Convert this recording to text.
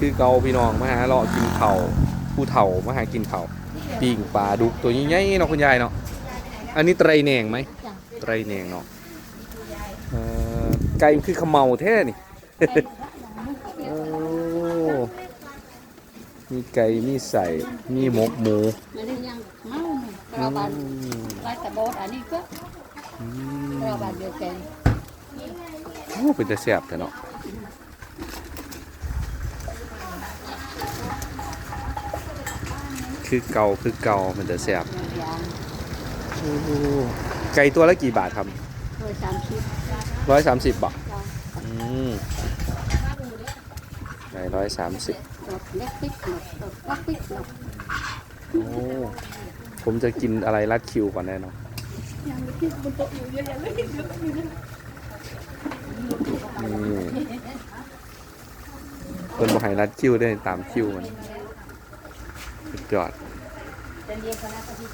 คือเกาพี่น้องมาหาเลาะกินเข่าวผู้เฒ่ามาหากินเข่าวปิ้งปลาดุกตัวใหญ่ๆเนาะคุณยายเนาะอันนี้ไตรแหนงไหมจ้ะไตรแหนงเนาะเอ่อไก่มันคือขมเมาแท้นี่โอ้มีไก่มีใส่มีหมกหมูมันนี่ยังเมาเนี่ยเราบานไรแต่โบดอันนี้ก็อืมเราบานเดียวกันโอ้เป็นแต่แซ่บแต่เนาะ คือเก่าคือเก่ามันแต่แซ่บอย่างโอ้ไก่ตัวละกี่บาทครับโดยสามชิปร้อยสามสิบบาทจ้ะอืมไก่ร้อยสามสิบดอกเล็กปิ๊กหลบดอกก็ปิ๊กหลบโอ้ผมจะกินอะไรรัดคิวก่อนแน่นอนยังไม่คิดบนโต๊ะอยู่เยอะแยะเลยนี่คนบอกให้รัดคิวได้ตามคิวมัน สุดยอด